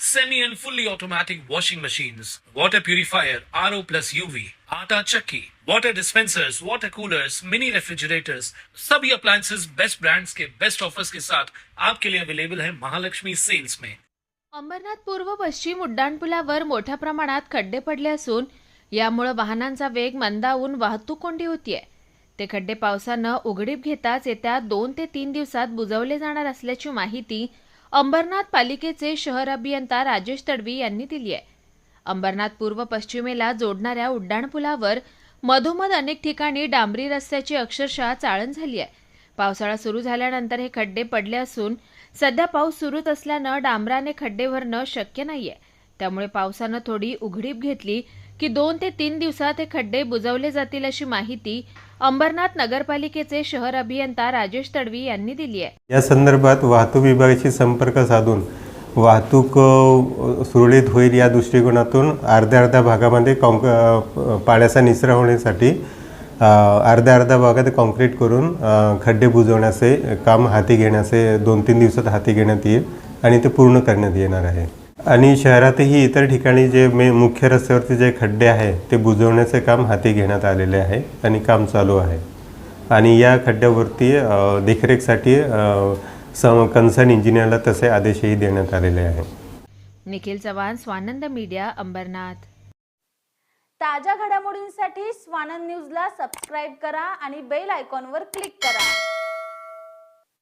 semi and fully automatic washing machines, water purifier, RO plus UV, आटा चक्की, water dispensers, water coolers, mini refrigerators, सभी appliances best brands के best offers के साथ आपके लिए अवेलेबल है महालक्ष्मी सेल्स में अंबरनाथ पूर्व पश्चिम उड्डाणपुलावर मोठ्या प्रमाणात खड्डे पडले असून यामुळे वाहनांचा वेग मंदावून वाहतूक कोंडी होतीये. ते खड्डे पावसानं उघडीप घेताच येत्या दोन ते तीन दिवसात बुजवले जाणार असल्याची माहिती अंबरनाथ पालिकेचे शहर अभियंता राजेश तडवी यांनी दिली आहे. अंबरनाथ पूर्व पश्चिमेला जोडणाऱ्या उड्डाणपुलावर मधोमध अनेक ठिकाणी डांबरी रस्त्याची अक्षरशः चाळण झाली आहे. पावसाळा सुरू झाल्यानंतर हे खड्डे पडले असून सध्या पाऊस सुरूच असल्यानं डांबराने खड्डे भरणं शक्य नाहीये. त्यामुळे पावसानं थोडी उघडीप घेतली की दोन ते तीन दिवसात हे खड्डे बुजवले जातील अशी माहिती अंबरनाथ नगरपालिकेचे शहर अभियंता राजेश तडवी यांनी दिली आहे. या संदर्भात वाहतूक विभागाशी संपर्क साधून वाहतूक सुरळीत होईल या दृष्टिकोनातून अर्ध्या अर्ध्या भागामध्ये कॉन्क पाण्याचा निचरा होण्यासाठी अर्ध्या अर्ध्या भागात कॉन्क्रीट करून खड्डे बुजवण्याचे काम हाती घेण्याचे दोन तीन दिवसात हाती घेण्यात येईल आणि ते पूर्ण करण्यात येणार आहे. आणि शहरातही इतर ठिकाणी जे मे मुख्य रस्त्यावरती जे खड्डे आहे ते बुजवण्याचे काम हाती घेण्यात आलेले आहे आणि काम चालू आहे. आणि या खड्ड्यावरती देखरेखसाठी सम कन्सर्न इंजिनियरला तसे आदेशही देण्यात आलेले आहे. निखिल चव्हाण स्वानंद मीडिया अंबरनाथ. ताज्या घडामोडींसाठी स्वानंद न्यूजला सबस्क्राईब करा आणि बेल आयकॉनवर क्लिक करा.